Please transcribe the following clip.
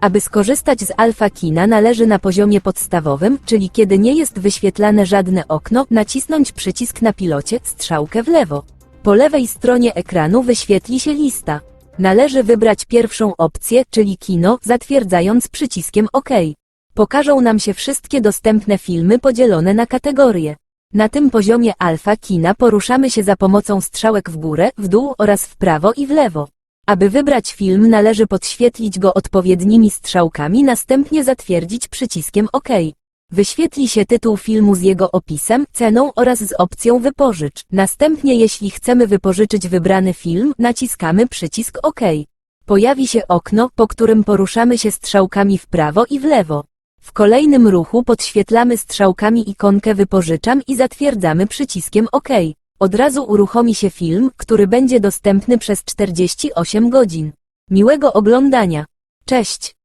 Aby skorzystać z Alpha Kina należy na poziomie podstawowym, czyli kiedy nie jest wyświetlane żadne okno, nacisnąć przycisk na pilocie, strzałkę w lewo. Po lewej stronie ekranu wyświetli się lista. Należy wybrać pierwszą opcję, czyli kino, zatwierdzając przyciskiem OK. Pokażą nam się wszystkie dostępne filmy podzielone na kategorie. Na tym poziomie alfa kina poruszamy się za pomocą strzałek w górę, w dół oraz w prawo i w lewo. Aby wybrać film należy podświetlić go odpowiednimi strzałkami, następnie zatwierdzić przyciskiem OK. Wyświetli się tytuł filmu z jego opisem, ceną oraz z opcją wypożycz. Następnie jeśli chcemy wypożyczyć wybrany film, naciskamy przycisk OK. Pojawi się okno, po którym poruszamy się strzałkami w prawo i w lewo. W kolejnym ruchu podświetlamy strzałkami ikonkę wypożyczam i zatwierdzamy przyciskiem OK. Od razu uruchomi się film, który będzie dostępny przez 48 godzin. Miłego oglądania. Cześć!